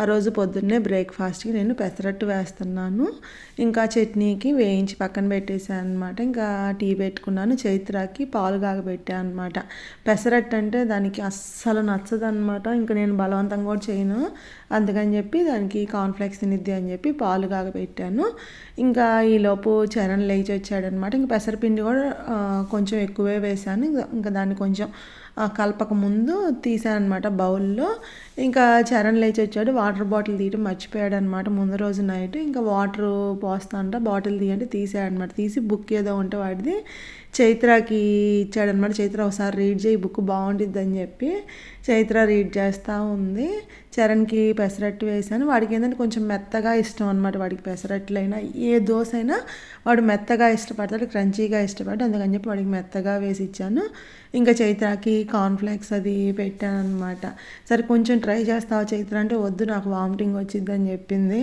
ఆ రోజు పొద్దున్నే బ్రేక్ఫాస్ట్కి నేను పెసరట్టు వేస్తున్నాను. ఇంకా చట్నీకి వేయించి పక్కన పెట్టేశాను అనమాట ఇంకా టీ పెట్టుకున్నాను. చైత్రాకి పాలు కాగబెట్టాను అనమాట పెసరట్టు అంటే దానికి అస్సలు నచ్చదు అనమాట ఇంకా నేను బలవంతం కూడా చేయను. అందుకని చెప్పి దానికి కాన్ఫ్లెక్స్ తినిద్ది అని చెప్పి పాలు కాగబెట్టాను. ఇంకా ఈలోపు చరణ్ లేచి వచ్చాడనమాట ఇంకా పెసరపిండి కూడా కొంచెం ఎక్కువే వేశాను. ఇంకా దాన్ని కొంచెం కలపక ముందు తీసానమాట బౌల్లో. ఇంకా చరణ్ లేచి వచ్చాడు. వాటర్ బాటిల్ తీయడం మర్చిపోయాడు అనమాట ముందు రోజు నైట్ ఇంకా వాటర్ పోస్తాంట బాటిల్ తీయంటే తీసాడనమాట తీసి బుక్ ఏదో ఉంటే వాడిది చైత్రకి ఇచ్చాడనమాట చైత్ర ఒకసారి రీడ్ చేయి బుక్ బాగుంటుంది అని చెప్పి చైత్ర రీడ్ చేస్తూ ఉంది. చరణ్కి పెసరట్టు వేసాను వాడికి ఏంటంటే కొంచెం మెత్తగా ఇష్టం అనమాట వాడికి పెసరట్లైనా ఏ దోశ అయినా వాడు మెత్తగా ఇష్టపడతాడు క్రంచీగా ఇష్టపడతాడు. అందుకని చెప్పి వాడికి మెత్తగా వేసి ఇచ్చాను. ఇంకా చైత్రకి కార్న్ఫ్లేక్స్ అది పెట్టాను అనమాట సరే కొంచెం ట్రై చేస్తావా చైత్ర అంటే వద్దు నాకు వామిటింగ్ వచ్చిందని చెప్పింది.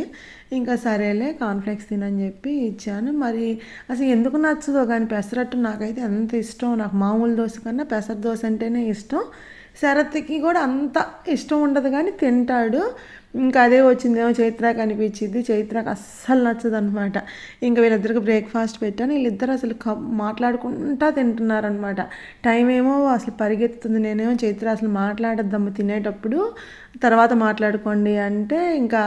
ఇంకా సరేలే కాన్ఫ్లెక్స్ తినని చెప్పి ఇచ్చాను. మరి అసలు ఎందుకు నచ్చదో? కానీ పెసరట్టు నాకు నాకైతే ఎంత ఇష్టం నాకు మామూలు దోశ కన్నా పెసర దోశ అంటేనే ఇష్టం. శరత్కి కూడా అంత ఇష్టం ఉండదు కానీ తింటాడు. ఇంకా అదే వచ్చిందేమో చైత్రకు అనిపించింది. చైత్రకు అస్సలు నచ్చదు అనమాట ఇంకా వీళ్ళిద్దరికి బ్రేక్ఫాస్ట్ పెట్టాను. వీళ్ళిద్దరు అసలు మాట్లాడుకుంటా తింటున్నారనమాట. టైం ఏమో అసలు పరిగెత్తుతుంది. నేనేమో చైత్ర అసలు మాట్లాడద్దాము తినేటప్పుడు తర్వాత మాట్లాడుకోండి అంటే ఇంకా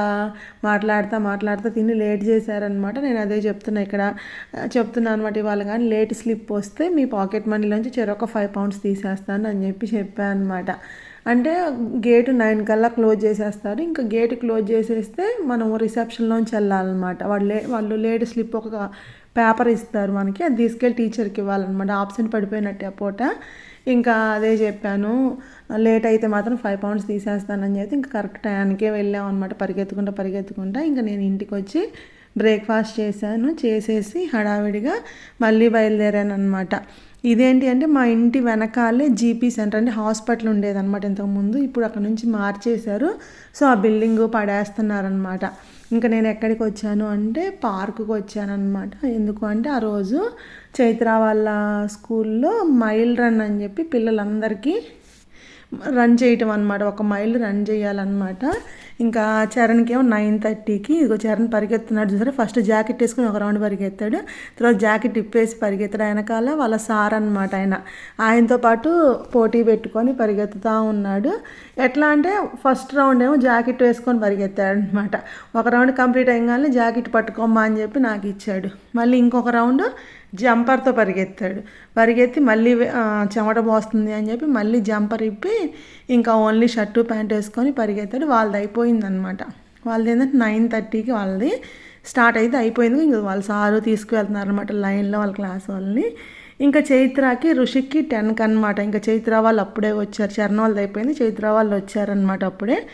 మాట్లాడుతా మాట్లాడుతా తిని లేట్ చేశారనమాట. నేను అదే చెప్తున్నా ఇక్కడ చెప్తున్నాను అనమాట ఇవాళ కానీ లేట్ స్లిప్ వస్తే మీ పాకెట్ మనీలోంచి చెరొక ఫైవ్ పౌండ్స్ తీసేస్తాను అని చెప్పి చెప్పాను అనమాట. అంటే గేటు నైన్ కల్లా క్లోజ్ చేసేస్తారు. ఇంకా గేట్ క్లోజ్ చేసేస్తే మనం రిసెప్షన్లోంచి వెళ్ళాలన్నమాట. వాళ్ళు లే వాళ్ళు లేట్ స్లిప్ ఒక పేపర్ ఇస్తారు మనకి అది తీసుకెళ్ళి టీచర్కి ఇవ్వాలన్నమాట. ఆప్షన్ పడిపోయినట్టే పూట. ఇంకా అదే చెప్పాను లేట్ అయితే మాత్రం ఫైవ్ పౌండ్స్ తీసేస్తానని చెప్పి ఇంకా కరెక్ట్ టైంకే వెళ్ళాం అనమాట పరిగెత్తుకుంటా పరిగెత్తుకుంటా. ఇంకా నేను ఇంటికి వచ్చి బ్రేక్ఫాస్ట్ చేశాను. చేసేసి హడావిడిగా మళ్ళీ బయలుదేరాను అనమాట ఇదేంటి అంటే మా ఇంటి వెనకాలే జీపీ సెంటర్ అంటే హాస్పిటల్ ఉండేదన్నమాట ఇంతకుముందు. ఇప్పుడు అక్కడ నుంచి మార్చేశారు. సో ఆ బిల్డింగ్ పడేస్తున్నారనమాట ఇంకా నేను ఎక్కడికి వచ్చాను అంటే పార్కుకి వచ్చానమాట ఎందుకు అంటే ఆ రోజు చైత్ర వాళ్ళ స్కూల్లో మైల్ రన్ అని చెప్పి పిల్లలందరికీ రన్ చేయటం అనమాట ఒక మైల్ రన్ చేయాలన్నమాట. ఇంకా చరణ్కి ఏమో నైన్ థర్టీకి ఇదిగో చరణ్ పరిగెత్తున్నాడు చూసారా? ఫస్ట్ జాకెట్ వేసుకుని ఒక రౌండ్ పరిగెత్తాడు. తర్వాత జాకెట్ ఇప్పేసి పరిగెత్తాడు. వెనకాల వాళ్ళ సార్ అనమాట ఆయన. ఆయనతో పాటు పోటీ పెట్టుకొని పరిగెత్తుతూ ఉన్నాడు. ఎట్లా అంటే ఫస్ట్ రౌండ్ ఏమో జాకెట్ వేసుకొని పరిగెత్తాడు అనమాట ఒక రౌండ్ కంప్లీట్ అయ్యగానే జాకెట్ పట్టుకోమ్మా అని చెప్పి నాకు ఇచ్చాడు. మళ్ళీ ఇంకొక రౌండ్ జంపర్తో పరిగెత్తాడు. పరిగెత్తి మళ్ళీ చెమట పోస్తుంది అని చెప్పి మళ్ళీ జంపర్ ఇప్పి ఇంకా ఓన్లీ షర్టు ప్యాంట్ వేసుకొని పరిగెత్తాడు. వాళ్ళది అయిపోయిందనమాట. వాళ్ళది ఏంటంటే నైన్ థర్టీకి వాళ్ళది స్టార్ట్ అయితే అయిపోయింది. ఇంకా వాళ్ళ సారు తీసుకువెళ్తున్నారు అనమాట లైన్లో వాళ్ళ క్లాస్ వాళ్ళని. ఇంకా చైత్రకి ఋషికి టెన్కి అనమాట ఇంకా చైత్ర వాళ్ళు అప్పుడే వచ్చారు. చరణ్ వాళ్ళది అయిపోయింది. చైత్ర వాళ్ళు వచ్చారనమాట అప్పుడే.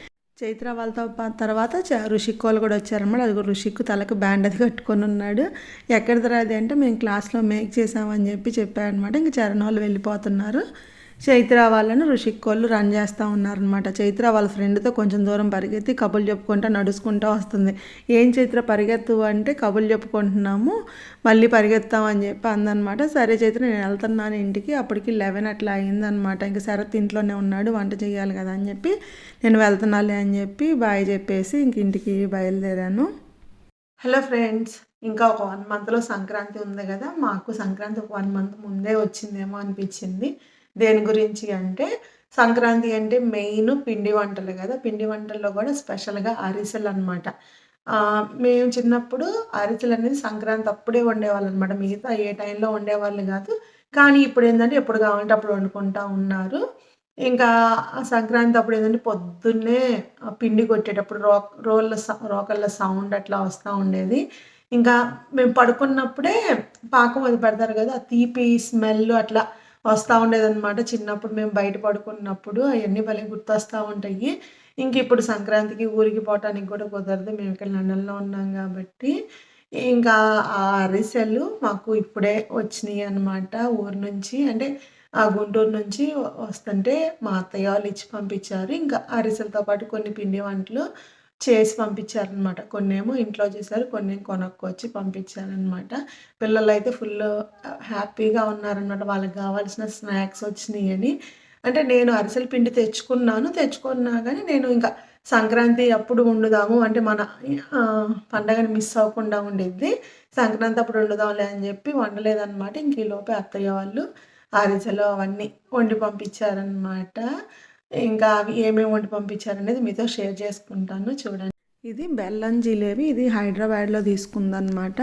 చైత్ర వాళ్ళతో తర్వాత ఋషిక్ వాళ్ళు కూడా వచ్చారనమాట. అది కూడా ఋషిక్ తలకు బ్యాండ్ అది కట్టుకొని ఉన్నాడు. ఎక్కడిది అది అంటే మేము క్లాస్లో మేక్ చేసామని చెప్పి చెప్పారనమాట. ఇంకా చరణ్ వాళ్ళు వెళ్ళిపోతున్నారు. చైత్ర వాళ్ళను ఋషిక్ రన్ చేస్తూ ఉన్నారనమాట చైత్ర వాళ్ళ ఫ్రెండ్తో కొంచెం దూరం పరిగెత్తి కబులు చెప్పుకుంటూ నడుచుకుంటూ వస్తుంది. ఏం చైత్ర పరిగెత్తు అంటే కబులు చెప్పుకుంటున్నాము మళ్ళీ పరిగెత్తామని చెప్పి అందనమాట సరే చైత్ర నేను వెళ్తున్నాను ఇంటికి. అప్పటికి లెవెన్ అట్లా అయిందనమాట ఇంకా శరత్ ఇంట్లోనే ఉన్నాడు వంట చేయాలి కదా అని చెప్పి నేను వెళ్తున్నాలే అని చెప్పి బాయ్ చెప్పేసి ఇంక ఇంటికి బయలుదేరాను. హలో ఫ్రెండ్స్ ఇంకా ఒక వన్ మంత్లో సంక్రాంతి ఉంది కదా. మాకు సంక్రాంతి ఒక వన్ మంత్ ముందే వచ్చిందేమో అనిపించింది. దేని గురించి అంటే సంక్రాంతి అంటే మెయిన్ పిండి వంటలు కదా. పిండి వంటల్లో కూడా స్పెషల్గా అరిసెలు అనమాట మేము చిన్నప్పుడు అరిసెలు అనేది సంక్రాంతి అప్పుడే వండేవాళ్ళు అనమాట మిగతా ఏ టైంలో వండేవాళ్ళు కాదు. కానీ ఇప్పుడు ఏంటంటే ఎప్పుడు కావాలంటే అప్పుడు వండుకుంటా ఉన్నారు. ఇంకా సంక్రాంతి అప్పుడు ఏంటంటే పొద్దున్నే పిండి కొట్టేటప్పుడు రో రోళ్ళ రోకళ్ళ సౌండ్ అట్లా వస్తూ ఉండేది. ఇంకా మేము పడుకున్నప్పుడే పాకం అది పెడతారు కదా ఆ తీపి స్మెల్ అట్లా వస్తూ ఉండేదన్నమాట. చిన్నప్పుడు మేము బయట పడుకున్నప్పుడు అవన్నీ భలే గుర్తొస్తూ ఉంటాయి. ఇంక ఇప్పుడు సంక్రాంతికి ఊరికి పోవటానికి కూడా కుదరదు. మేము ఇక్కడ లండన్లో ఉన్నాం కాబట్టి ఇంకా ఆ అరిసెలు మాకు ఇప్పుడే వచ్చినాయి అనమాట ఊరు నుంచి. అంటే ఆ గుంటూరు నుంచి వస్తుంటే మా అత్తయ్య వాళ్ళు ఇచ్చి పంపించారు. ఇంకా అరిసెలతో పాటు కొన్ని పిండి వంటలు చేసి పంపించారనమాట కొన్ని ఏమో ఇంట్లో చేశారు కొన్ని కొనుక్కొచ్చి పంపించారనమాట పిల్లలు అయితే ఫుల్ హ్యాపీగా ఉన్నారనమాట వాళ్ళకి కావాల్సిన స్నాక్స్ వచ్చినాయి అని అంటే నేను అరిసెల పిండి తెచ్చుకున్నాను. తెచ్చుకున్నా కానీ నేను ఇంకా సంక్రాంతి అప్పుడు వండుదాము. అంటే మన పండగని మిస్ అవ్వకుండా ఉండిద్ది. సంక్రాంతి అప్పుడు వండుదాంలే అని చెప్పి వండలేదన్నమాట. ఇంక ఈ లోపే అత్తయ్య వాళ్ళు అరిసెలు అవన్నీ వండి పంపించారనమాట ఇంకా ఏమేమి వండి పంపించారనేది మీతో షేర్ చేసుకుంటాను చూడండి. ఇది బెల్లం జిలేబీ ఇది హైదరాబాద్లో తీసుకుందనమాట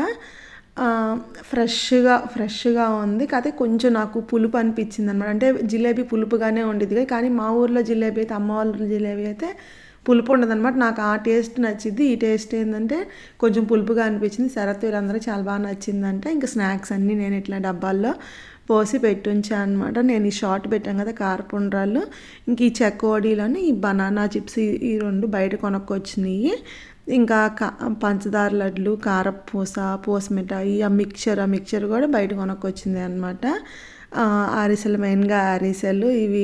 ఫ్రెష్గా ఫ్రెష్గా ఉంది. కాకపోతే కొంచెం నాకు పులుపు అనిపించింది అనమాట అంటే జిలేబీ పులుపుగానే ఉండేది కానీ మా ఊర్లో జిలేబీ అయితే అమ్మ వాళ్ళ జిలేబీ అయితే పులుపు ఉండదన్నమాట. నాకు ఆ టేస్ట్ నచ్చింది ఈ టేస్ట్ ఏంటంటే కొంచెం పులుపుగా అనిపించింది. శరత్ వీళ్ళందరూ చాలా బాగా నచ్చిందంటే. ఇంకా స్నాక్స్ అన్నీ నేను ఇట్లా డబ్బాల్లో పోసి పెట్టుంచాను అనమాట నేను ఈ షార్ట్ పెట్టాను కదా కారపుండ్రాలు ఇంక ఈ చెక్కోడీలోని ఈ బనానా చిప్స్ ఈ రెండు బయట కొనుక్కొచ్చినాయి. ఇంకా పంచదార లడ్లు కారపూస పూస మిఠాయి ఆ మిక్చర్ ఆ మిక్చర్ కూడా బయట కొనుక్కొచ్చింది అనమాట అరిసెలు మెయిన్గా అరిసెలు ఇవి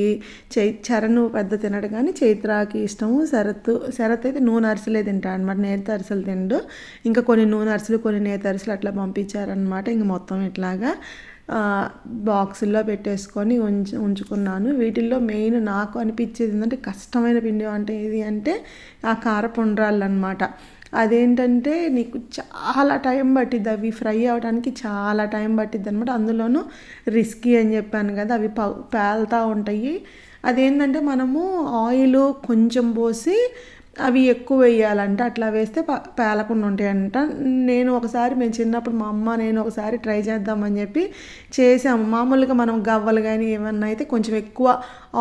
చై చరణు పెద్ద తినడు కానీ చైత్రాకి ఇష్టము. శరత్ శరత్ అయితే నూనె అరిసెలే తింటాడు అనమాట నేత అరిసెలు తిండు. ఇంకా కొన్ని నూనె అరిసెలు కొన్ని నేత అరిసెలు అట్లా పంపించారనమాట ఇంక మొత్తం ఇట్లాగా. బాక్సుల్లో పెట్టేసుకొని ఉంచు ఉంచుకున్నాను. వీటిల్లో మెయిన్ నాకు అనిపించేది ఏంటంటే కష్టమైన పిండి అంటే ఏది అంటే ఆ కారపుండ్రాళ్ళు అనమాట అదేంటంటే నీకు చాలా టైం పట్టిద్ది అవి ఫ్రై అవ్వడానికి చాలా టైం పట్టిద్ది అనమాట అందులోనూ రిస్కీ అని చెప్పాను కదా అవి పేలుతూ ఉంటాయి. అదేంటంటే మనము ఆయిల్ కొంచెం పోసి అవి ఎక్కువ వేయాలంట. అట్లా వేస్తే పేలకుండా ఉంటాయంట. నేను ఒకసారి మేము చిన్నప్పుడు మా అమ్మ నేను ఒకసారి ట్రై చేద్దామని చెప్పి చేసాము. మామూలుగా మనం గవ్వలు కానీ ఏమన్నా అయితే కొంచెం ఎక్కువ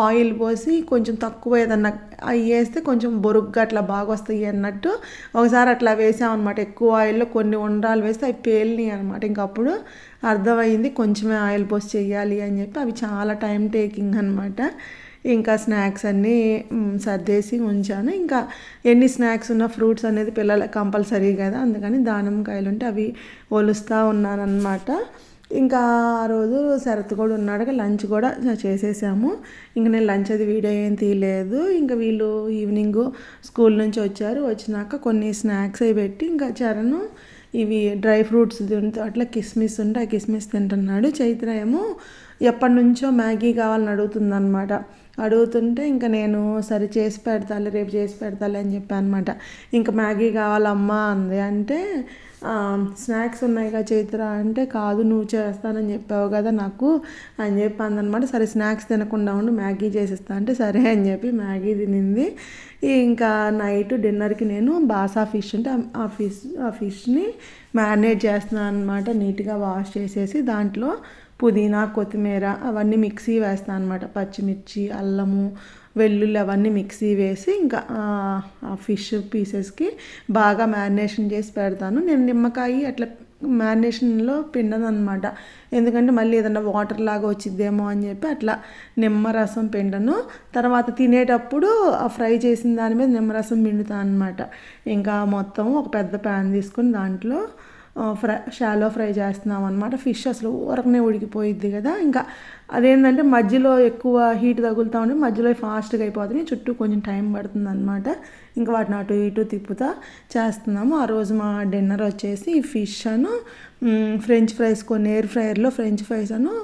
ఆయిల్ పోసి కొంచెం తక్కువ ఏదన్నా అవి వేస్తే కొంచెం బొరుగ్గా అట్లా బాగా వస్తాయి అన్నట్టు ఒకసారి అట్లా వేసామన్నమాట. ఎక్కువ ఆయిల్లో కొన్ని ఉండ్రాలు వేస్తే అవి పేలినాయి అనమాట ఇంకప్పుడు అర్థమైంది కొంచెమే ఆయిల్ పోసి చేయాలి అని చెప్పి. అవి చాలా టైం టేకింగ్ అనమాట ఇంకా స్నాక్స్ అన్నీ సర్దేసి ఉంచాను. ఇంకా ఎన్ని స్నాక్స్ ఉన్న ఫ్రూట్స్ అనేది పిల్లలకి కంపల్సరీ కదా. అందుకని దానిమ్మకాయలు ఉంటే అవి ఒలుస్తూ ఉన్నానమాట ఇంకా ఆ రోజు శరత్ కూడా ఉన్నాడు. లంచ్ కూడా చేసేసాము. ఇంకా నేను లంచ్ అది వీడియో ఏం తీయలేదు. ఇంకా వీళ్ళు ఈవినింగ్ స్కూల్ నుంచి వచ్చారు. వచ్చినాక కొన్ని స్నాక్స్ అవి పెట్టి ఇంకా చరణ్ ఇవి డ్రై ఫ్రూట్స్ అట్లా కిస్మిస్ ఉంటే ఆ కిస్మిస్ తింటున్నాడు చైత్ర ఏమో ఎప్పటి నుంచో మ్యాగీ కావాలని అడుగుతుందన్నమాట. అడుగుతుంటే ఇంకా నేను సరే చేసి పెడతాలే రేపు చేసి పెడతాలే అని చెప్పాను అనమాట ఇంకా మ్యాగీ కావాలమ్మా అంది. అంటే స్నాక్స్ ఉన్నాయిగా చైత్ర అంటే కాదు నువ్వు చేస్తానని చెప్పావు కదా నాకు అని చెప్పి అందనమాట సరే స్నాక్స్ తినకుండా ఉండి మ్యాగీ చేసిస్తా అంటే సరే అని చెప్పి మ్యాగీ తినింది. ఇంకా నైట్ డిన్నర్కి నేను బాసా ఫిష్ అంటే ఆ ఫిష్ ఆ ఫిష్ని మ్యారినేట్ చేస్తున్నాను అనమాట నీట్గా వాష్ చేసేసి దాంట్లో పుదీనా కొత్తిమీర అవన్నీ మిక్సీ వేస్తాను అనమాట పచ్చిమిర్చి అల్లము వెల్లుల్లి అవన్నీ మిక్సీ వేసి ఇంకా ఆ ఫిష్ పీసెస్కి బాగా మ్యారినేషన్ చేసి పెడతాను. నేను నిమ్మకాయ అట్లా మ్యారినేషన్లో పిండను ఎందుకంటే మళ్ళీ ఏదన్నా వాటర్ లాగా వచ్చిద్దేమో అని చెప్పి అట్లా నిమ్మరసం పిండను. తర్వాత తినేటప్పుడు ఆ ఫ్రై చేసిన దాని మీద నిమ్మరసం పిండుతాను అనమాట ఇంకా మొత్తం ఒక పెద్ద ప్యాన్ తీసుకొని దాంట్లో ఫ్రై షాలో ఫ్రై చేస్తున్నాం అనమాట ఫిష్ అసలు ఊరకనే ఉడికిపోయిద్ది కదా. ఇంకా అదేంటంటే మధ్యలో ఎక్కువ హీట్ తగులుతూ ఉంటే మధ్యలో ఫాస్ట్గా అయిపోతుంది. చుట్టూ కొంచెం టైం పడుతుంది అనమాట ఇంకా వాటిని అటు ఇటు తిప్పుతా చేస్తున్నాము. ఆ రోజు మా డిన్నర్ వచ్చేసి ఫిష్ అను ఫ్రెంచ్ ఫ్రైస్ కొన్ని ఎయిర్ ఫ్రైయర్లో ఫ్రెంచ్ ఫ్రైస్ అను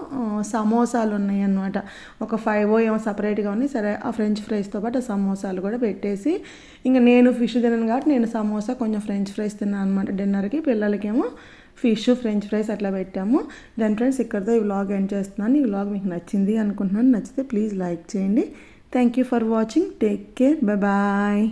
సమోసాలు ఉన్నాయి అనమాట ఒక ఫైవ్ ఏమో సపరేట్గా ఉన్నాయి. సరే ఆ ఫ్రెంచ్ ఫ్రైస్తో పాటు సమోసాలు కూడా పెట్టేసి ఇంకా నేను ఫిష్ తినను కాబట్టి నేను సమోసా కొంచెం ఫ్రెంచ్ ఫ్రైస్ తిన్నాను అనమాట డిన్నర్కి పిల్లలకేమో ఫిష్ ఫ్రెంచ్ ఫ్రైస్ అట్లా పెట్టాము. దాని ఫ్రెండ్స్ ఇక్కడితో ఈ వ్లాగ్ ఎండ్ చేస్తున్నాను. ఈ వ్లాగ్ మీకు నచ్చింది అనుకుంటున్నాను. నచ్చితే ప్లీజ్ లైక్ చేయండి. Thank you for watching take care bye